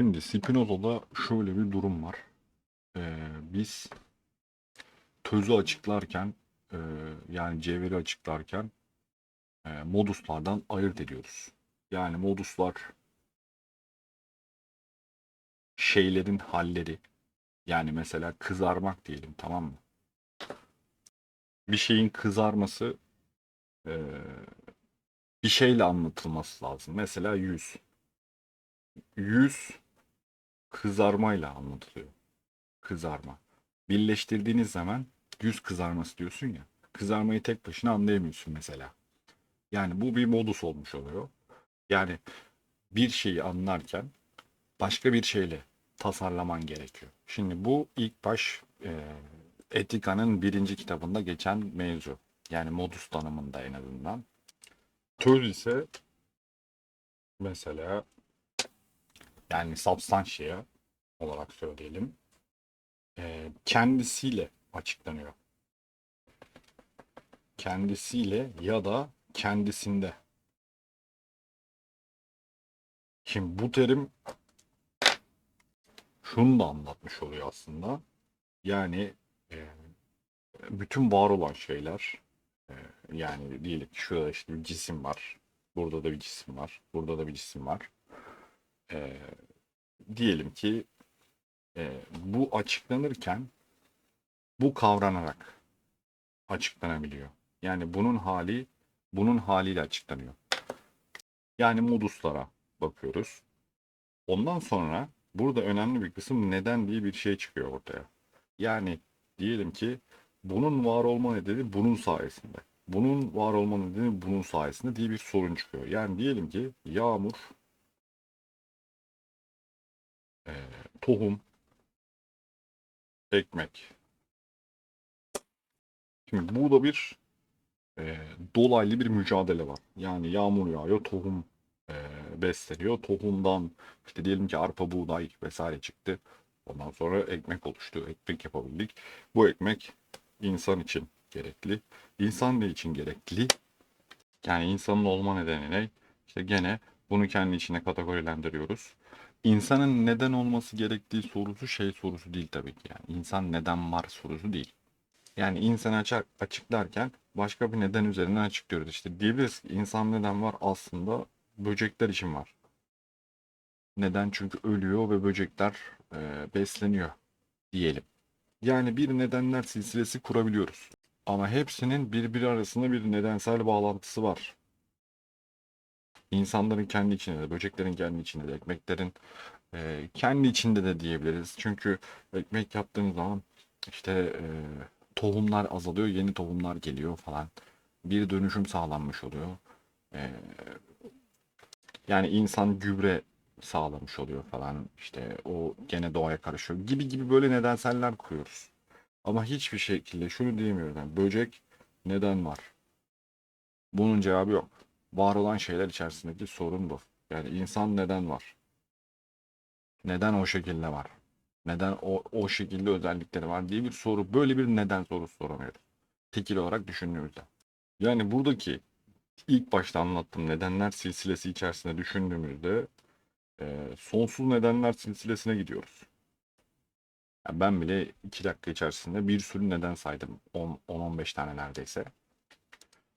Şimdi Spinoza'da şöyle bir durum var. Ee, biz tözü açıklarken e, yani cevheri açıklarken e, moduslardan ayırt ediyoruz. Yani moduslar şeylerin halleri. Yani mesela kızarmak diyelim tamam mı? Bir şeyin kızarması e, bir şeyle anlatılması lazım. Mesela yüz. Yüz kızarmayla anlatılıyor. Kızarma. Birleştirdiğiniz zaman yüz kızarması diyorsun ya. Kızarmayı tek başına anlayamıyorsun mesela. Yani bu bir modus olmuş oluyor. Yani bir şeyi anlarken başka bir şeyle tasarlaman gerekiyor. Şimdi bu ilk baş e, Etika'nın birinci kitabında geçen mevzu. Yani modus tanımında en azından. Töz ise mesela yani substantia olarak söyleyelim. e, kendisiyle açıklanıyor. Kendisiyle ya da kendisinde. Şimdi bu terim şunu da anlatmış oluyor aslında. Yani e, bütün var olan şeyler e, yani diyelim ki şurada işte bir cisim var. Burada da bir cisim var. Burada da bir cisim var. E, diyelim ki e, bu açıklanırken bu kavranarak açıklanabiliyor. Yani bunun hali bunun haliyle açıklanıyor. Yani moduslara bakıyoruz. Ondan sonra burada önemli bir kısım neden diye bir şey çıkıyor ortaya. Yani diyelim ki bunun var olma nedeni bunun sayesinde. Bunun var olma nedeni bunun sayesinde diye bir sorun çıkıyor. Yani diyelim ki yağmur, e, tohum, ekmek. Şimdi burada bir e, dolaylı bir mücadele var. Yani yağmur yağıyor, tohum e, besleniyor. Tohumdan işte diyelim ki arpa, buğday vesaire çıktı. Ondan sonra ekmek oluştu. Ekmek yapabildik. Bu ekmek insan için gerekli. İnsan ne için gerekli? Yani insanın olma nedeni ne? İşte gene bunu kendi içine kategorilendiriyoruz. İnsanın neden olması gerektiği sorusu şey sorusu değil tabii ki. Yani insan neden var sorusu değil. Yani insanı açar, açıklarken başka bir neden üzerinden açıklıyoruz. İşte diyebiliriz ki insan neden var aslında böcekler için var. Neden? Çünkü ölüyor ve böcekler e, besleniyor diyelim. Yani bir nedenler silsilesi kurabiliyoruz. Ama hepsinin birbiri arasında bir nedensel bağlantısı var. İnsanların kendi içinde de, böceklerin kendi içinde de, ekmeklerin e, kendi içinde de diyebiliriz. Çünkü ekmek yaptığımız zaman işte e, tohumlar azalıyor, yeni tohumlar geliyor falan. Bir dönüşüm sağlanmış oluyor. E, yani insan gübre sağlamış oluyor falan. İşte o gene doğaya karışıyor gibi gibi böyle nedenseller kuruyoruz. Ama hiçbir şekilde şunu diyemiyoruz. Yani böcek neden var? Bunun cevabı yok. Var olan şeyler içerisindeki sorun bu. Yani insan neden var? Neden o şekilde var? Neden o, o şekilde özellikleri var diye bir soru. Böyle bir neden sorusu soramıyoruz. Tekil olarak düşündüğümüzde. Yani buradaki ilk başta anlattığım nedenler silsilesi içerisinde düşündüğümüzde e, sonsuz nedenler silsilesine gidiyoruz. Yani ben bile 2 dakika içerisinde bir sürü neden saydım. 10-15 tane neredeyse.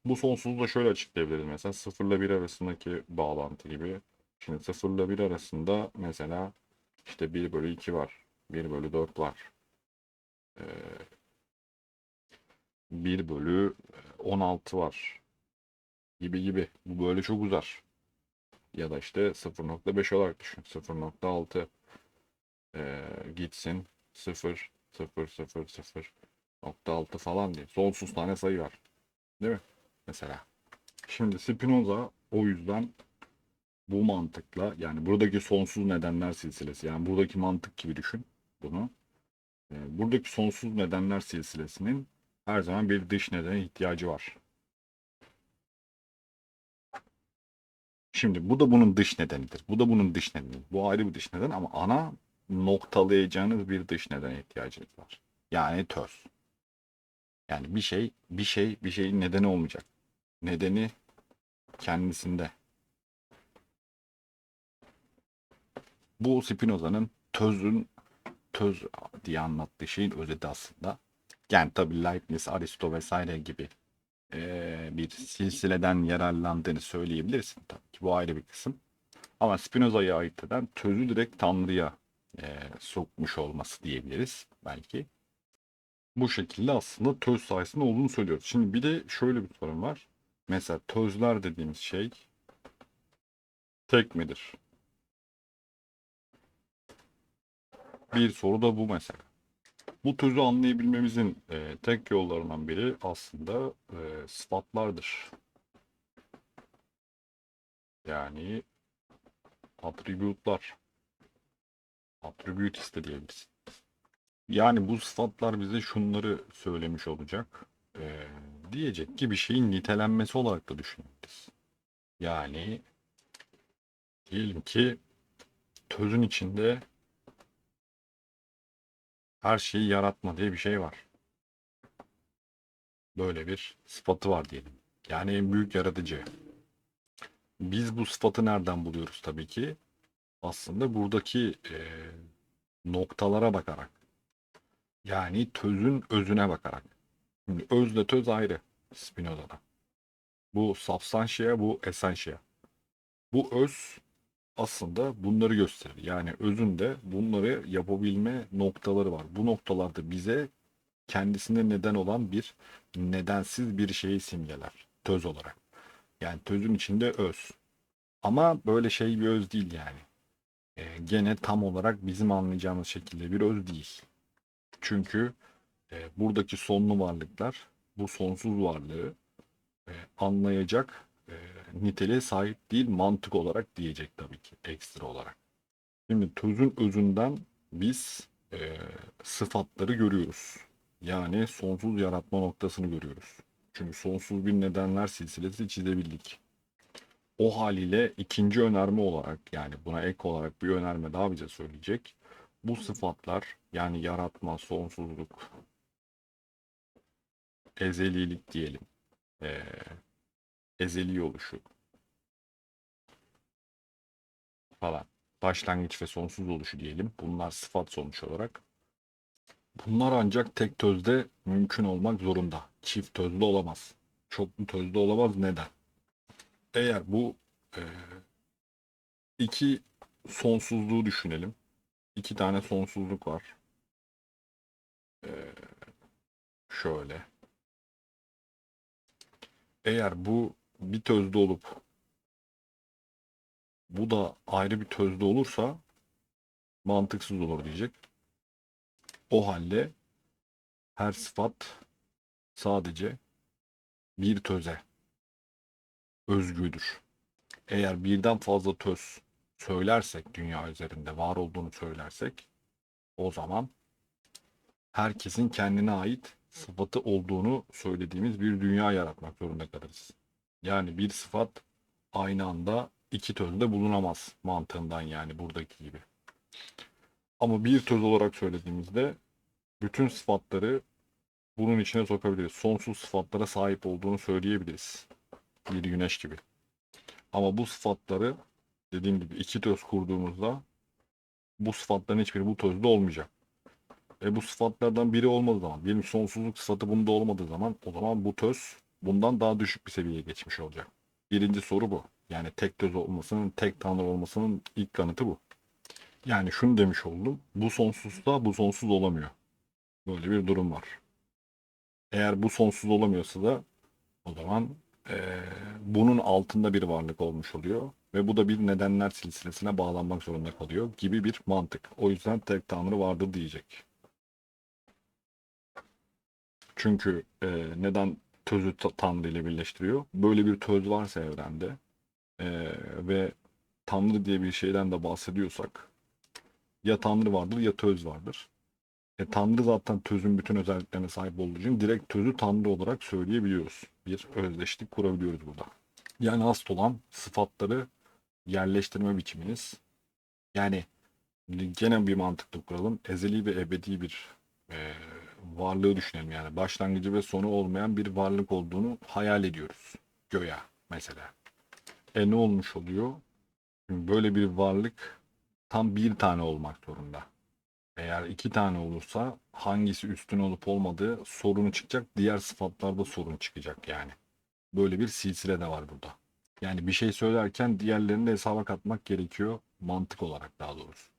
Bu sonsuzluğu da şöyle açıklayabiliriz. Mesela 0 ile 1 arasındaki bağlantı gibi. Şimdi 0 ile 1 arasında mesela işte 1 bölü 2 var. 1 bölü 4 var. Ee, 1 bölü 16 var. Gibi gibi. Bu böyle çok uzar. Ya da işte 0.5 olarak düşün. 0.6 ee, gitsin 0 0 0 0 nokta falan diye. Sonsuz tane sayı var. Değil mi? Mesela. Şimdi Spinoza o yüzden bu mantıkla yani buradaki sonsuz nedenler silsilesi yani buradaki mantık gibi düşün bunu. Ee, buradaki sonsuz nedenler silsilesinin her zaman bir dış nedene ihtiyacı var. Şimdi bu da bunun dış nedenidir. Bu da bunun dış nedeni. Bu ayrı bir dış neden ama ana noktalayacağınız bir dış nedene ihtiyacınız var. Yani töz. Yani bir şey, bir şey, bir şeyin nedeni olmayacak. Nedeni kendisinde. Bu Spinoza'nın tözün töz diye anlattığı şeyin özeti aslında. Yani tabii Leibniz, Aristo vesaire gibi eee, bir silsileden yararlandığını söyleyebilirsin tabii ki. Bu ayrı bir kısım. Ama Spinoza'yı ayırt eden tözü direkt Tanrı'ya eee, sokmuş olması diyebiliriz belki. Bu şekilde aslında töz sayesinde olduğunu söylüyoruz. Şimdi bir de şöyle bir sorun var. Mesela tözler dediğimiz şey tek midir? Bir soru da bu mesela. Bu tözü anlayabilmemizin e, tek yollarından biri aslında e, sıfatlardır. Yani attributlar. Attributes de diyebiliriz. Yani bu sıfatlar bize şunları söylemiş olacak. E, diyecek ki bir şeyin nitelenmesi olarak da düşünebiliriz. Yani diyelim ki tözün içinde her şeyi yaratma diye bir şey var. Böyle bir sıfatı var diyelim. Yani en büyük yaratıcı. Biz bu sıfatı nereden buluyoruz tabii ki? Aslında buradaki e, noktalara bakarak. Yani tözün özüne bakarak. Şimdi özle töz ayrı Spinoza'da. Bu substantia, bu essentia. Bu öz aslında bunları gösterir. Yani özünde bunları yapabilme noktaları var. Bu noktalarda bize kendisine neden olan bir nedensiz bir şeyi simgeler. Töz olarak. Yani tözün içinde öz. Ama böyle şey bir öz değil yani. Ee, gene tam olarak bizim anlayacağımız şekilde bir öz değil. Çünkü e, buradaki sonlu varlıklar bu sonsuz varlığı e, anlayacak e, niteliğe sahip değil mantık olarak diyecek tabii ki ekstra olarak. Şimdi tözün özünden biz e, sıfatları görüyoruz. Yani sonsuz yaratma noktasını görüyoruz. Çünkü sonsuz bir nedenler silsilesi çizebildik. O haliyle ikinci önerme olarak yani buna ek olarak bir önerme daha bize söyleyecek. Bu sıfatlar yani yaratma, sonsuzluk, ezelilik diyelim. Ee, ezeli oluşu falan. Başlangıç ve sonsuz oluşu diyelim. Bunlar sıfat sonuç olarak. Bunlar ancak tek tözde mümkün olmak zorunda. Çift tözde olamaz. Çoklu tözde olamaz. Neden? Eğer bu e, iki sonsuzluğu düşünelim. İki tane sonsuzluk var. E, şöyle. Eğer bu bir tözde olup bu da ayrı bir tözde olursa mantıksız olur diyecek. O halde her sıfat sadece bir töze özgüdür. Eğer birden fazla töz söylersek dünya üzerinde var olduğunu söylersek o zaman herkesin kendine ait sıfatı olduğunu söylediğimiz bir dünya yaratmak zorunda kalırız. Yani bir sıfat aynı anda iki tözde bulunamaz mantığından yani buradaki gibi. Ama bir töz olarak söylediğimizde bütün sıfatları bunun içine sokabiliriz. Sonsuz sıfatlara sahip olduğunu söyleyebiliriz. Bir güneş gibi. Ama bu sıfatları dediğim gibi iki töz kurduğumuzda bu sıfatların hiçbiri bu tözde olmayacak. E bu sıfatlardan biri olmadığı zaman, benim sonsuzluk sıfatı bunda olmadığı zaman o zaman bu töz bundan daha düşük bir seviyeye geçmiş olacak. Birinci soru bu. Yani tek töz olmasının, tek tanrı olmasının ilk kanıtı bu. Yani şunu demiş oldum. Bu sonsuzda bu sonsuz olamıyor. Böyle bir durum var. Eğer bu sonsuz olamıyorsa da o zaman eee, bunun altında bir varlık olmuş oluyor. Ve bu da bir nedenler silsilesine bağlanmak zorunda kalıyor gibi bir mantık. O yüzden tek tanrı vardır diyecek. Çünkü e, neden tözü ta- Tanrı ile birleştiriyor? Böyle bir töz varsa evrende e, ve Tanrı diye bir şeyden de bahsediyorsak ya Tanrı vardır ya töz vardır. E, Tanrı zaten tözün bütün özelliklerine sahip olduğu için direkt tözü Tanrı olarak söyleyebiliyoruz. Bir özdeşlik kurabiliyoruz burada. Yani asıl olan sıfatları yerleştirme biçiminiz. Yani gene bir mantıklı kuralım. Ezeli ve ebedi bir e, varlığı düşünelim yani. Başlangıcı ve sonu olmayan bir varlık olduğunu hayal ediyoruz. Göya mesela. E ne olmuş oluyor? Şimdi böyle bir varlık tam bir tane olmak zorunda. Eğer iki tane olursa hangisi üstün olup olmadığı sorunu çıkacak. Diğer sıfatlarda sorun çıkacak yani. Böyle bir silsile de var burada. Yani bir şey söylerken diğerlerini de hesaba katmak gerekiyor. Mantık olarak daha doğrusu.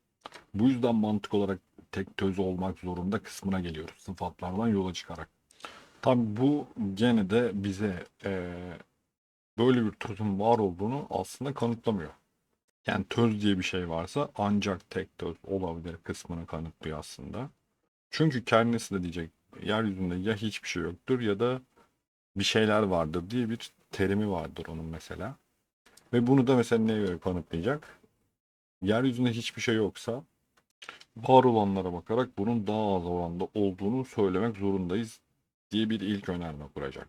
Bu yüzden mantık olarak tek töz olmak zorunda kısmına geliyoruz. Sıfatlardan yola çıkarak. Tabi bu gene de bize eee, böyle bir tözün var olduğunu aslında kanıtlamıyor. Yani töz diye bir şey varsa ancak tek töz olabilir kısmını kanıtlıyor aslında. Çünkü kendisi de diyecek yeryüzünde ya hiçbir şey yoktur ya da bir şeyler vardır diye bir terimi vardır onun mesela. Ve bunu da mesela neye göre kanıtlayacak? Yeryüzünde hiçbir şey yoksa var olanlara bakarak bunun daha az oranda olduğunu söylemek zorundayız diye bir ilk önerme kuracak.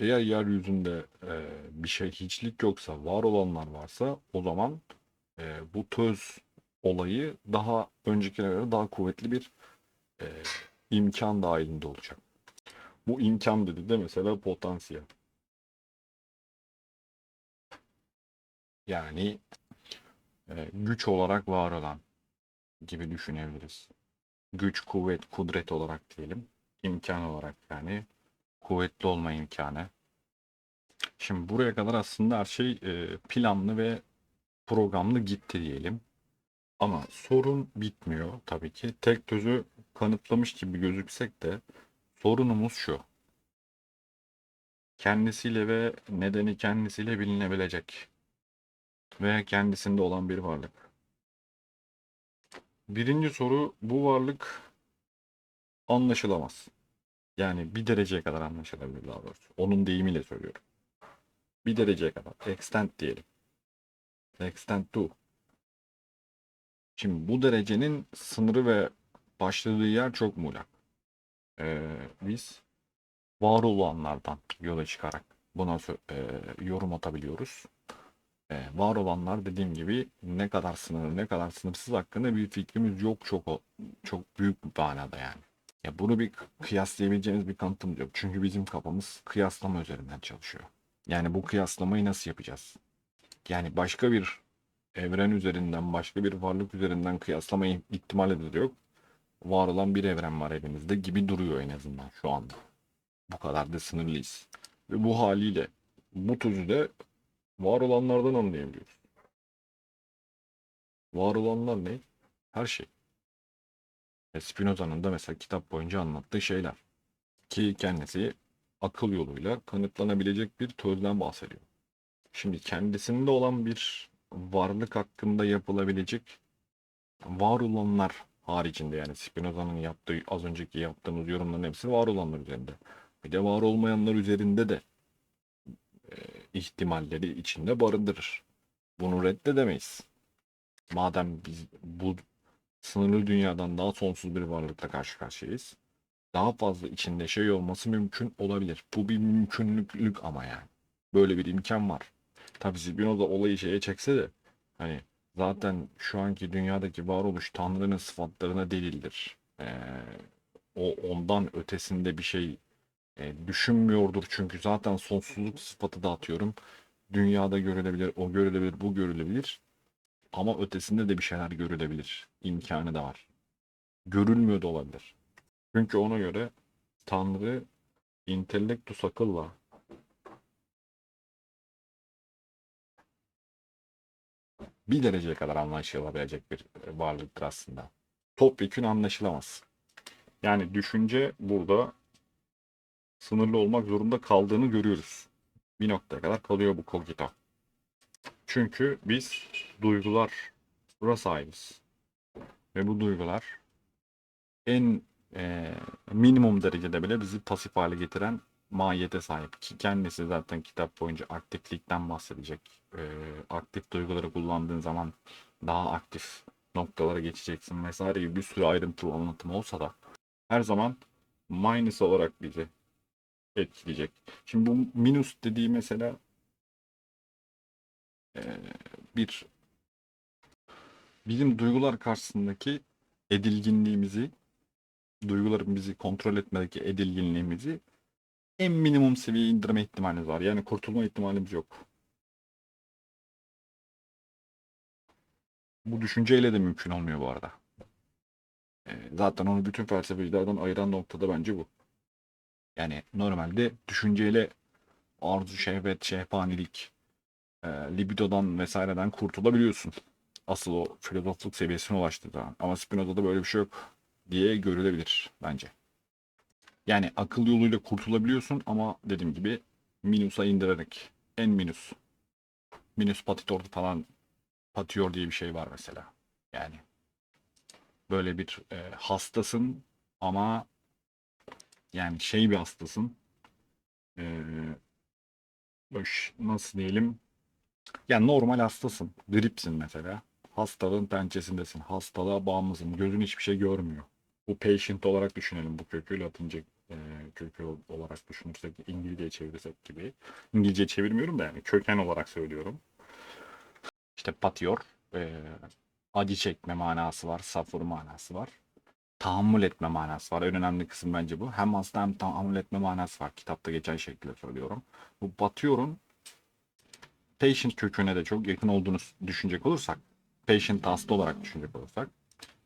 Eğer yeryüzünde e, bir şey hiçlik yoksa, var olanlar varsa o zaman e, bu töz olayı daha öncekine göre daha kuvvetli bir e, imkan dahilinde olacak. Bu imkan dedi de mesela potansiyel. Yani e, güç olarak var olan gibi düşünebiliriz. Güç, kuvvet, kudret olarak diyelim. İmkan olarak yani kuvvetli olma imkanı. Şimdi buraya kadar aslında her şey e, planlı ve programlı gitti diyelim. Ama sorun bitmiyor tabii ki. Tek tözü kanıtlamış gibi gözüksek de sorunumuz şu. Kendisiyle ve nedeni kendisiyle bilinebilecek ve kendisinde olan bir varlık. Birinci soru bu varlık anlaşılamaz. Yani bir dereceye kadar anlaşılabilir daha doğrusu. Onun deyimiyle söylüyorum. Bir dereceye kadar. Extent diyelim. Extent to. Şimdi bu derecenin sınırı ve başladığı yer çok muğlak. Ee, biz var olanlardan yola çıkarak buna e, yorum atabiliyoruz. E, var olanlar dediğim gibi ne kadar sınırlı ne kadar sınırsız hakkında bir fikrimiz yok çok çok büyük bir manada yani. Ya bunu bir kıyaslayabileceğimiz bir kanıtımız yok. Çünkü bizim kafamız kıyaslama üzerinden çalışıyor. Yani bu kıyaslamayı nasıl yapacağız? Yani başka bir evren üzerinden, başka bir varlık üzerinden kıyaslama ihtimali de yok. Var olan bir evren var elimizde gibi duruyor en azından şu anda. Bu kadar da sınırlıyız. Ve bu haliyle bu tözü de var olanlardan anlayabiliyoruz. Var olanlar ne? Her şey. E, Spinoza'nın da mesela kitap boyunca anlattığı şeyler. Ki kendisi akıl yoluyla kanıtlanabilecek bir tözden bahsediyor. Şimdi kendisinde olan bir varlık hakkında yapılabilecek var olanlar haricinde yani Spinoza'nın yaptığı az önceki yaptığımız yorumların hepsi var olanlar üzerinde. Bir de var olmayanlar üzerinde de ihtimalleri içinde barındırır. Bunu reddedemeyiz. Madem biz bu sınırlı dünyadan daha sonsuz bir varlıkla karşı karşıyayız. Daha fazla içinde şey olması mümkün olabilir. Bu bir mümkünlük ama yani. Böyle bir imkan var. Tabii Spinoza olayı şeye çekse de hani zaten şu anki dünyadaki varoluş Tanrı'nın sıfatlarına delildir. Ee, o ondan ötesinde bir şey e, düşünmüyordur çünkü zaten sonsuzluk sıfatı da atıyorum. Dünyada görülebilir, o görülebilir, bu görülebilir. Ama ötesinde de bir şeyler görülebilir. İmkanı da var. Görülmüyor da olabilir. Çünkü ona göre Tanrı intellectus akılla bir dereceye kadar anlaşılabilecek bir varlıktır aslında. Topyekün anlaşılamaz. Yani düşünce burada sınırlı olmak zorunda kaldığını görüyoruz. Bir noktaya kadar kalıyor bu kogito. Çünkü biz duygulara sahibiz. Ve bu duygular en e, minimum derecede bile bizi pasif hale getiren mahiyete sahip. Ki kendisi zaten kitap boyunca aktiflikten bahsedecek. E, aktif duyguları kullandığın zaman daha aktif noktalara geçeceksin vesaire gibi bir sürü ayrıntılı anlatım olsa da her zaman minus olarak bizi etkileyecek. Şimdi bu minus dediği mesela bir bizim duygular karşısındaki edilginliğimizi, duyguların bizi kontrol etmedeki edilginliğimizi en minimum seviyeye indirme ihtimalimiz var. Yani kurtulma ihtimalimiz yok. Bu düşünceyle de mümkün olmuyor bu arada. Zaten onu bütün felsefecilerden ayıran nokta da bence bu. Yani normalde düşünceyle arzu, şehvet, şehpanilik, e, libidodan vesaireden kurtulabiliyorsun. Asıl o filozofluk seviyesine ulaştığı zaman. Ama Spinoza'da böyle bir şey yok diye görülebilir bence. Yani akıl yoluyla kurtulabiliyorsun ama dediğim gibi minusa indirerek. En minus. Minus patitor falan patiyor diye bir şey var mesela. Yani böyle bir e, hastasın ama yani şey bir hastasın. E, Öş- nasıl diyelim? Yani normal hastasın. Gripsin mesela. Hastalığın pençesindesin. Hastalığa bağımlısın. Gözün hiçbir şey görmüyor. Bu patient olarak düşünelim bu kökü. Latince e, kökü olarak düşünürsek İngilizceye çevirirsek gibi. İngilizce çevirmiyorum da yani köken olarak söylüyorum. İşte patıyor. E, acı çekme manası var. Suffer manası var. Tahammül etme manası var. En önemli kısım bence bu. Hem hasta hem tahammül etme manası var. Kitapta geçen şekilde söylüyorum. Bu batıyorun patient köküne de çok yakın olduğunu düşünecek olursak, patient hasta olarak düşünecek olursak,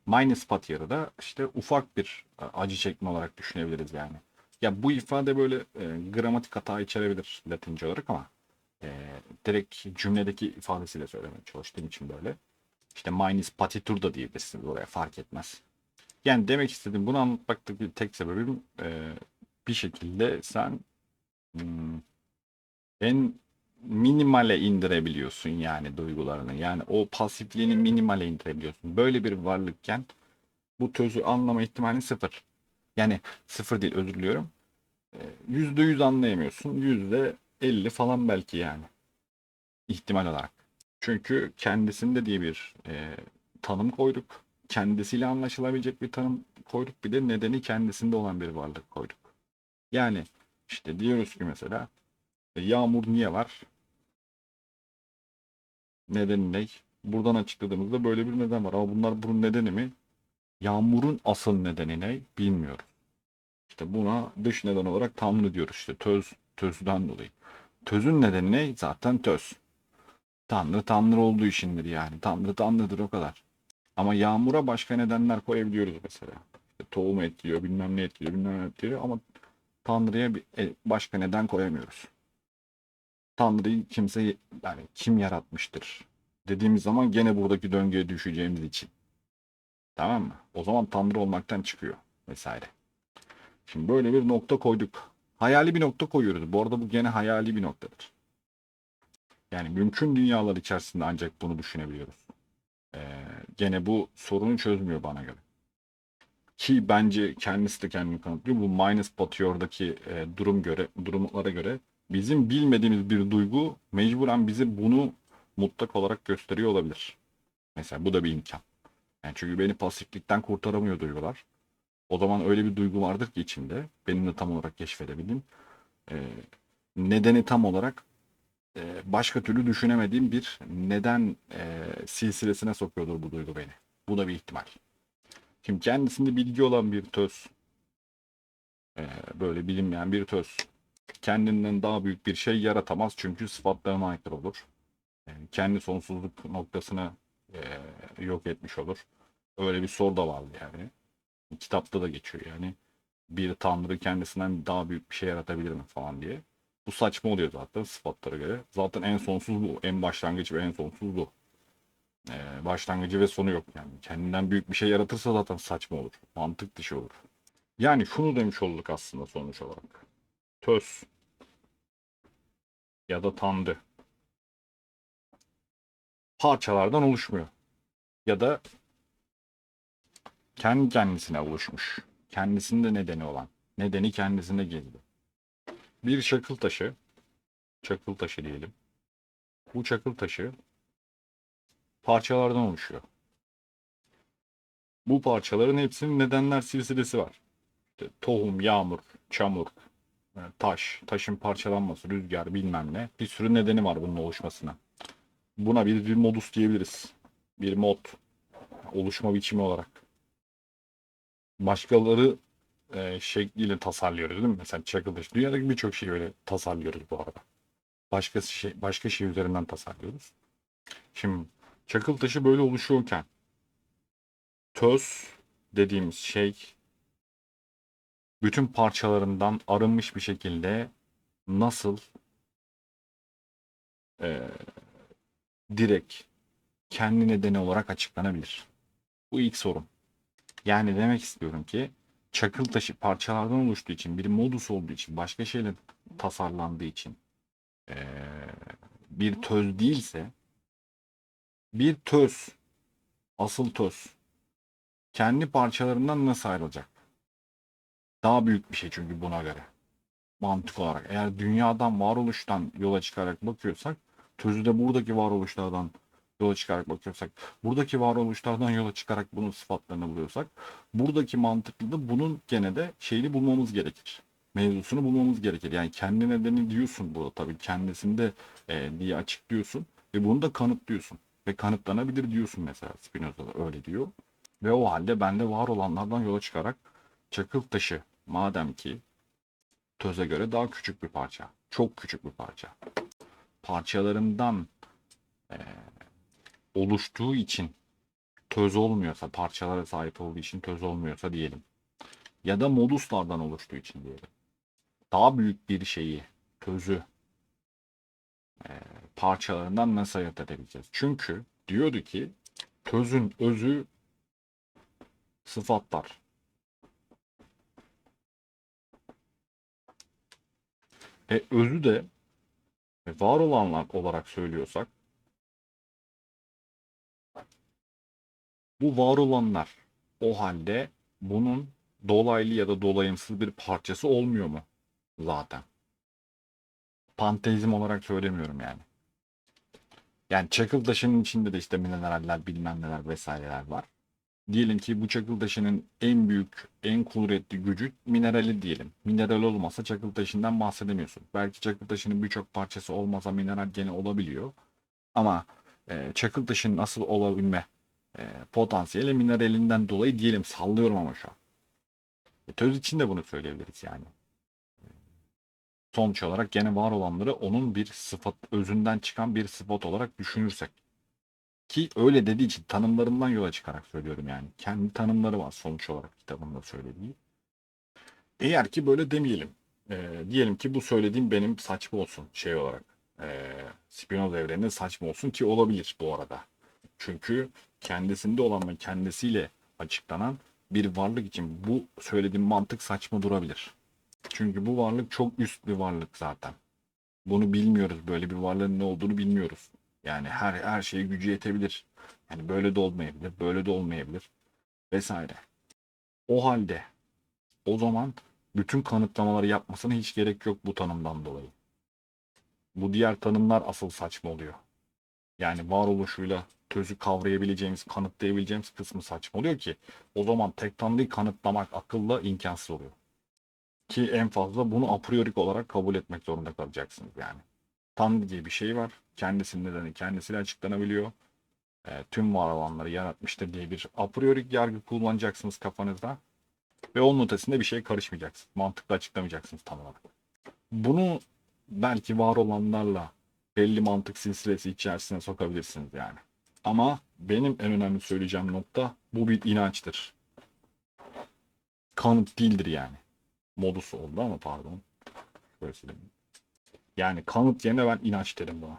minus patier'ı da işte ufak bir e, acı çekme olarak düşünebiliriz yani. Ya bu ifade böyle e, gramatik hata içerebilir Latince olarak ama e, direkt cümledeki ifadesiyle söylemeye çalıştığım için böyle. İşte minus patitur da diyebilirsiniz oraya fark etmez. Yani demek istediğim bunu anlatmaktaki tek sebebim e, bir şekilde sen hmm, en minimale indirebiliyorsun yani duygularını. Yani o pasifliğini minimale indirebiliyorsun. Böyle bir varlıkken bu tözü anlama ihtimali sıfır. Yani sıfır değil özür diliyorum. Ee, Yüzde yüz anlayamıyorsun. Yüzde elli falan belki yani. ihtimal olarak. Çünkü kendisinde diye bir e, tanım koyduk. Kendisiyle anlaşılabilecek bir tanım koyduk. Bir de nedeni kendisinde olan bir varlık koyduk. Yani işte diyoruz ki mesela e, Yağmur niye var? Nedeni ne? Buradan açıkladığımızda böyle bir neden var. Ama bunlar bunun nedeni mi? Yağmurun asıl nedeni ne? Bilmiyorum. İşte buna dış neden olarak Tanrı diyoruz işte. Töz, tözden dolayı. Tözün nedeni ne? Zaten töz. Tanrı Tanrı olduğu içindir yani. Tanrı Tanrı'dır o kadar. Ama yağmura başka nedenler koyabiliyoruz mesela. İşte tohum etkiliyor, bilmem ne etkiliyor, bilmem ne etkiliyor ama Tanrı'ya bir, e, başka neden koyamıyoruz. Tanrı'yı kimse yani kim yaratmıştır dediğimiz zaman gene buradaki döngüye düşeceğimiz için. Tamam mı? O zaman Tanrı olmaktan çıkıyor vesaire. Şimdi böyle bir nokta koyduk. Hayali bir nokta koyuyoruz. Bu arada bu gene hayali bir noktadır. Yani mümkün dünyalar içerisinde ancak bunu düşünebiliyoruz. Ee, gene bu sorunu çözmüyor bana göre. Ki bence kendisi de kendini kanıtlıyor. Bu minus Patior'daki e, durum göre, durumlara göre bizim bilmediğimiz bir duygu mecburen bize bunu mutlak olarak gösteriyor olabilir. Mesela bu da bir imkan. Yani çünkü beni pasiflikten kurtaramıyor duygular. O zaman öyle bir duygu vardır ki içimde. Benim de tam olarak keşfedebildiğim. Ee, nedeni tam olarak e, başka türlü düşünemediğim bir neden e, silsilesine sokuyordur bu duygu beni. Bu da bir ihtimal. Şimdi kendisinde bilgi olan bir töz, e, böyle bilinmeyen bir töz kendinden daha büyük bir şey yaratamaz çünkü sıfatlarına aykırı olur. Yani kendi sonsuzluk noktasını e, yok etmiş olur. Öyle bir soru da vardı yani. Kitapta da geçiyor yani. Bir tanrı kendisinden daha büyük bir şey yaratabilir mi falan diye. Bu saçma oluyor zaten sıfatlara göre. Zaten en sonsuz bu. En başlangıç ve en sonsuz bu. Ee, başlangıcı ve sonu yok yani. Kendinden büyük bir şey yaratırsa zaten saçma olur. Mantık dışı olur. Yani şunu demiş olduk aslında sonuç olarak. Töz ya da tanrı parçalardan oluşmuyor. Ya da kendi kendisine oluşmuş. Kendisinde nedeni olan. Nedeni kendisinde gizli. Bir çakıl taşı, çakıl taşı diyelim. Bu çakıl taşı parçalardan oluşuyor. Bu parçaların hepsinin nedenler silsilesi var. İşte tohum, yağmur, çamur, e, taş, taşın parçalanması, rüzgar bilmem ne. Bir sürü nedeni var bunun oluşmasına. Buna bir, bir modus diyebiliriz. Bir mod. Oluşma biçimi olarak. Başkaları e, şekliyle tasarlıyoruz değil mi? Mesela çakıl taşı. Dünyadaki birçok şeyi öyle tasarlıyoruz bu arada. Başka şey, başka şey üzerinden tasarlıyoruz. Şimdi çakıl taşı böyle oluşuyorken töz dediğimiz şey bütün parçalarından arınmış bir şekilde nasıl eee, direkt kendi nedeni olarak açıklanabilir? Bu ilk sorum. Yani demek istiyorum ki çakıl taşı parçalardan oluştuğu için, bir modus olduğu için, başka şeyler tasarlandığı için eee, bir töz değilse bir töz, asıl töz kendi parçalarından nasıl ayrılacak? Daha büyük bir şey çünkü buna göre. Mantık olarak. Eğer dünyadan, varoluştan yola çıkarak bakıyorsak, tözü de buradaki varoluşlardan yola çıkarak bakıyorsak, buradaki varoluşlardan yola çıkarak bunun sıfatlarını buluyorsak, buradaki mantıklı da bunun gene de şeyini bulmamız gerekir. Mevzusunu bulmamız gerekir. Yani kendi nedeni diyorsun burada tabii kendisinde e, diye açıklıyorsun ve bunu da kanıtlıyorsun. Ve kanıtlanabilir diyorsun mesela Spinoza da öyle diyor. Ve o halde bende var olanlardan yola çıkarak çakıl taşı madem ki töze göre daha küçük bir parça. Çok küçük bir parça. Parçalarından eee, oluştuğu için töz olmuyorsa, parçalara sahip olduğu için töz olmuyorsa diyelim. Ya da moduslardan oluştuğu için diyelim. Daha büyük bir şeyi, tözü eee, parçalarından nasıl ayırt edebileceğiz? Çünkü diyordu ki tözün özü sıfatlar. E özü de e, var olanlar olarak söylüyorsak bu var olanlar o halde bunun dolaylı ya da dolayımsız bir parçası olmuyor mu zaten? Panteizm olarak söylemiyorum yani. Yani çakıl taşının içinde de işte mineraller bilmem neler vesaireler var. Diyelim ki bu çakıl taşının en büyük, en kuvvetli gücü minerali diyelim. Mineral olmasa çakıl taşından bahsedemiyorsun. Belki çakıl taşının birçok parçası olmasa mineral gene olabiliyor. Ama e, çakıl taşının asıl olabilme e, potansiyeli mineralinden dolayı diyelim sallıyorum ama şu an. E, töz için de bunu söyleyebiliriz yani. Sonuç olarak gene var olanları onun bir sıfat, özünden çıkan bir sıfat olarak düşünürsek. Ki öyle dediği için tanımlarından yola çıkarak söylüyorum yani. Kendi tanımları var sonuç olarak kitabında söylediği. Eğer ki böyle demeyelim. Ee, diyelim ki bu söylediğim benim saçma olsun şey olarak. Ee, Spinoza evreninde saçma olsun ki olabilir bu arada. Çünkü kendisinde olan ve kendisiyle açıklanan bir varlık için bu söylediğim mantık saçma durabilir. Çünkü bu varlık çok üst bir varlık zaten. Bunu bilmiyoruz. Böyle bir varlığın ne olduğunu bilmiyoruz. Yani her her şeye gücü yetebilir. Yani böyle de olmayabilir, böyle de olmayabilir vesaire. O halde o zaman bütün kanıtlamaları yapmasına hiç gerek yok bu tanımdan dolayı. Bu diğer tanımlar asıl saçma oluyor. Yani varoluşuyla tözü kavrayabileceğimiz, kanıtlayabileceğimiz kısmı saçma oluyor ki o zaman tek tanrıyı kanıtlamak akılla imkansız oluyor. Ki en fazla bunu a priorik olarak kabul etmek zorunda kalacaksınız yani. Tanrı diye bir şey var. Kendisinin nedeni kendisiyle açıklanabiliyor. E, tüm var olanları yaratmıştır diye bir a priorik yargı kullanacaksınız kafanızda. Ve onun ötesinde bir şey karışmayacaksınız. Mantıklı açıklamayacaksınız tam olarak. Bunu belki var olanlarla belli mantık silsilesi içerisine sokabilirsiniz yani. Ama benim en önemli söyleyeceğim nokta bu bir inançtır. Kanıt değildir yani. Modus oldu ama pardon. Şöyle sileyim. Yani kanıt yerine ben inanç derim buna.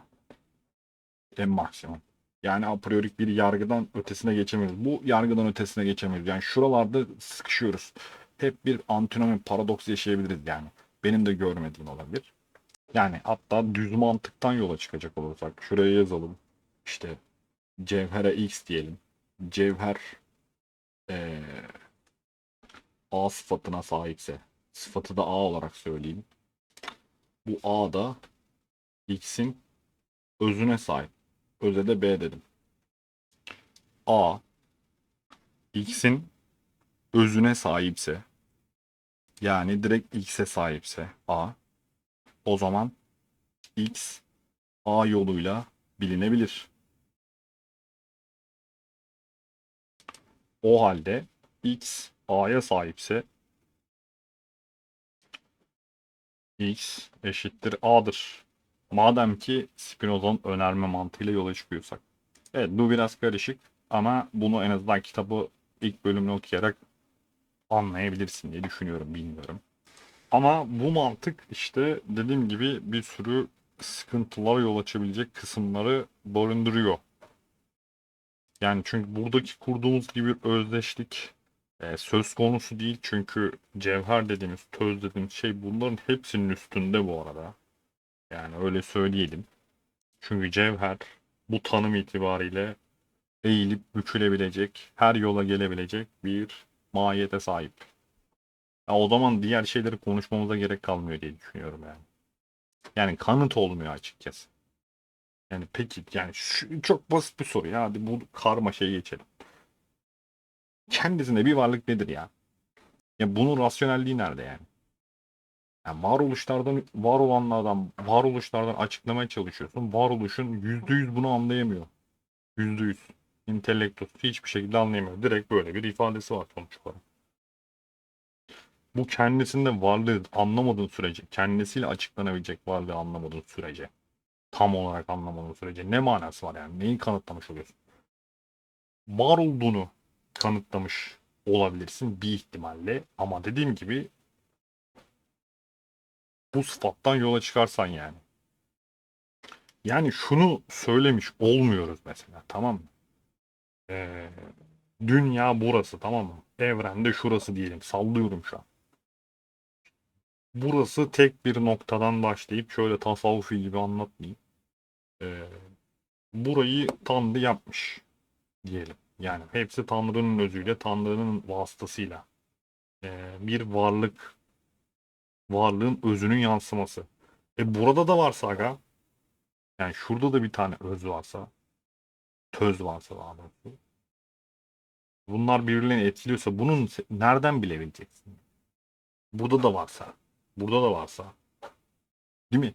En maksimum. Yani a priorik bir yargıdan ötesine geçemiyoruz. Bu yargıdan ötesine geçemiyoruz. Yani şuralarda sıkışıyoruz. Hep bir antinomi paradoks yaşayabiliriz yani. Benim de görmediğim olabilir. Yani hatta düz mantıktan yola çıkacak olursak şuraya yazalım. İşte cevhere x diyelim. Cevher eee, A sıfatına sahipse sıfatı da A olarak söyleyeyim. Bu A da X'in özüne sahip. Öze de B dedim. A X'in özüne sahipse yani direkt X'e sahipse A o zaman X A yoluyla bilinebilir. O halde X A'ya sahipse X eşittir A'dır. Madem ki Spinoza'nın önerme mantığıyla yola çıkıyorsak. Evet bu biraz karışık ama bunu en azından kitabı ilk bölümünü okuyarak anlayabilirsin diye düşünüyorum bilmiyorum. Ama bu mantık işte dediğim gibi bir sürü sıkıntılara yol açabilecek kısımları barındırıyor. Yani çünkü buradaki kurduğumuz gibi özdeşlik e, söz konusu değil. Çünkü cevher dediğimiz, töz dediğimiz şey bunların hepsinin üstünde bu arada. Yani öyle söyleyelim. Çünkü cevher bu tanım itibariyle eğilip bükülebilecek, her yola gelebilecek bir mahiyete sahip. Ya o zaman diğer şeyleri konuşmamıza gerek kalmıyor diye düşünüyorum yani. Yani kanıt olmuyor açıkçası. Yani peki yani şu, çok basit bir soru ya. Hadi bu karma şeyi geçelim. Kendisinde bir varlık nedir ya? Ya bunun rasyonelliği nerede yani? Yani varoluşlardan, var olanlardan, varoluşlardan açıklamaya çalışıyorsun. Varoluşun yüzde yüz bunu anlayamıyor. Yüzde yüz. İntellektus hiçbir şekilde anlayamıyor. Direkt böyle bir ifadesi var sonuç olarak. Bu kendisinde varlığı anlamadığın sürece, kendisiyle açıklanabilecek varlığı anlamadığın sürece, tam olarak anlamadığın sürece ne manası var yani? Neyi kanıtlamış oluyorsun? Var olduğunu kanıtlamış olabilirsin bir ihtimalle ama dediğim gibi bu sıfattan yola çıkarsan yani. Yani şunu söylemiş olmuyoruz mesela tamam mı? Ee, dünya burası tamam mı? Evrende şurası diyelim. Sallıyorum şu an. Burası tek bir noktadan başlayıp şöyle tasavvufi gibi anlatmayayım. Ee, burayı Tanrı yapmış diyelim. Yani hepsi Tanrı'nın özüyle, Tanrı'nın vasıtasıyla. Ee, bir varlık, varlığın özünün yansıması. E burada da varsa aga, yani şurada da bir tane öz varsa, töz varsa daha doğrusu. Bunlar birbirlerini etkiliyorsa bunun nereden bilebileceksin? Burada da varsa, burada da varsa. Değil mi?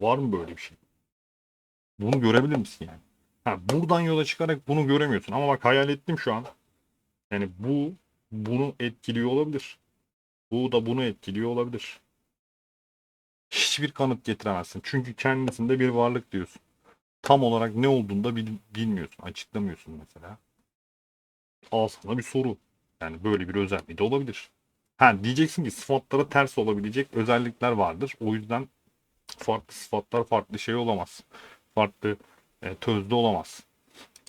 Var mı böyle bir şey? Bunu görebilir misin yani? Ha, buradan yola çıkarak bunu göremiyorsun. Ama bak hayal ettim şu an. Yani bu bunu etkiliyor olabilir. Bu da bunu etkiliyor olabilir. Hiçbir kanıt getiremezsin. Çünkü kendisinde bir varlık diyorsun. Tam olarak ne olduğunu da bil- bilmiyorsun. Açıklamıyorsun mesela. Al sana bir soru. Yani böyle bir özelliği de olabilir. Ha diyeceksin ki sıfatlara ters olabilecek özellikler vardır. O yüzden farklı sıfatlar farklı şey olamaz. Farklı e, tözde olamaz.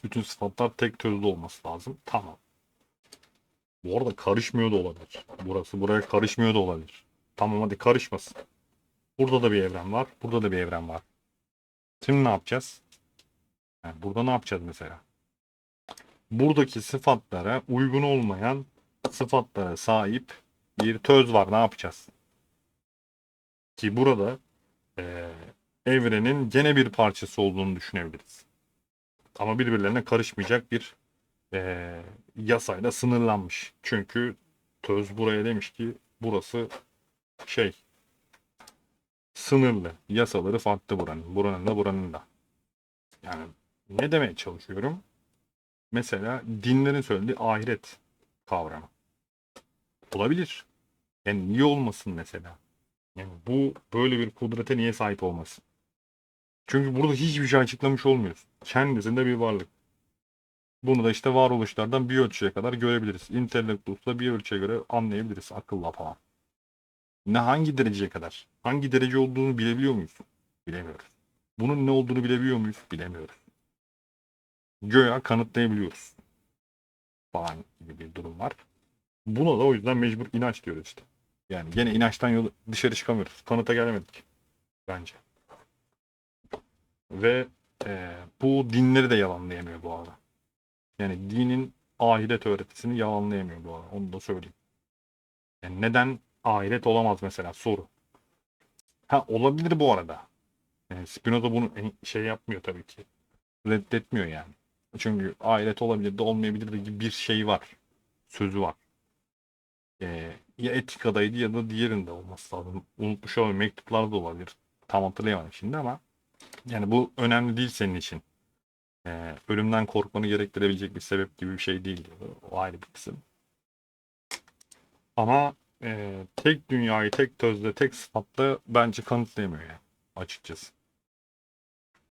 Bütün sıfatlar tek tözde olması lazım. Tamam. Bu arada karışmıyor da olabilir. Burası buraya karışmıyor da olabilir. Tamam hadi karışmasın. Burada da bir evren var. Burada da bir evren var. Şimdi ne yapacağız? Yani burada ne yapacağız mesela? Buradaki sıfatlara uygun olmayan sıfatlara sahip bir töz var. Ne yapacağız? Ki burada e, evrenin gene bir parçası olduğunu düşünebiliriz. Ama birbirlerine karışmayacak bir e, yasayla sınırlanmış. Çünkü töz buraya demiş ki burası şey sınırlı. Yasaları farklı buranın. Buranın da buranın da. Yani ne demeye çalışıyorum? Mesela dinlerin söylediği ahiret kavramı. Olabilir. Yani niye olmasın mesela? Yani bu böyle bir kudrete niye sahip olmasın? Çünkü burada hiçbir şey açıklamış olmuyorsun. Kendisinde bir varlık. Bunu da işte varoluşlardan bir ölçüye kadar görebiliriz. İntellektusla bir ölçüye göre anlayabiliriz akılla falan. Ne hangi dereceye kadar? Hangi derece olduğunu bilebiliyor muyuz? Bilemiyoruz. Bunun ne olduğunu bilebiliyor muyuz? Bilemiyoruz. Göya kanıtlayabiliyoruz. Falan gibi bir durum var. Buna da o yüzden mecbur inanç diyoruz işte. Yani gene inançtan yol dışarı çıkamıyoruz. Kanıta gelemedik. Bence. Ve e, bu dinleri de yalanlayamıyor bu arada. Yani dinin ahiret öğretisini yalanlayamıyor bu arada. Onu da söyleyeyim. Yani neden ahiret olamaz mesela soru. Ha olabilir bu arada. Yani Spinoza bunu şey yapmıyor tabii ki. Reddetmiyor yani. Çünkü ahiret olabilir de olmayabilir de gibi bir şey var. Sözü var. Ee, ya etikadaydı ya da diğerinde olması lazım. Unutmuş olabilir. Mektuplarda da olabilir. Tam hatırlayamadım şimdi ama yani bu önemli değil senin için. Ee, ölümden korkmanı gerektirebilecek bir sebep gibi bir şey değil. diyor. O ayrı bir kısım. Ama e, tek dünyayı tek tözle tek sıfatla bence kanıtlayamıyor yani açıkçası.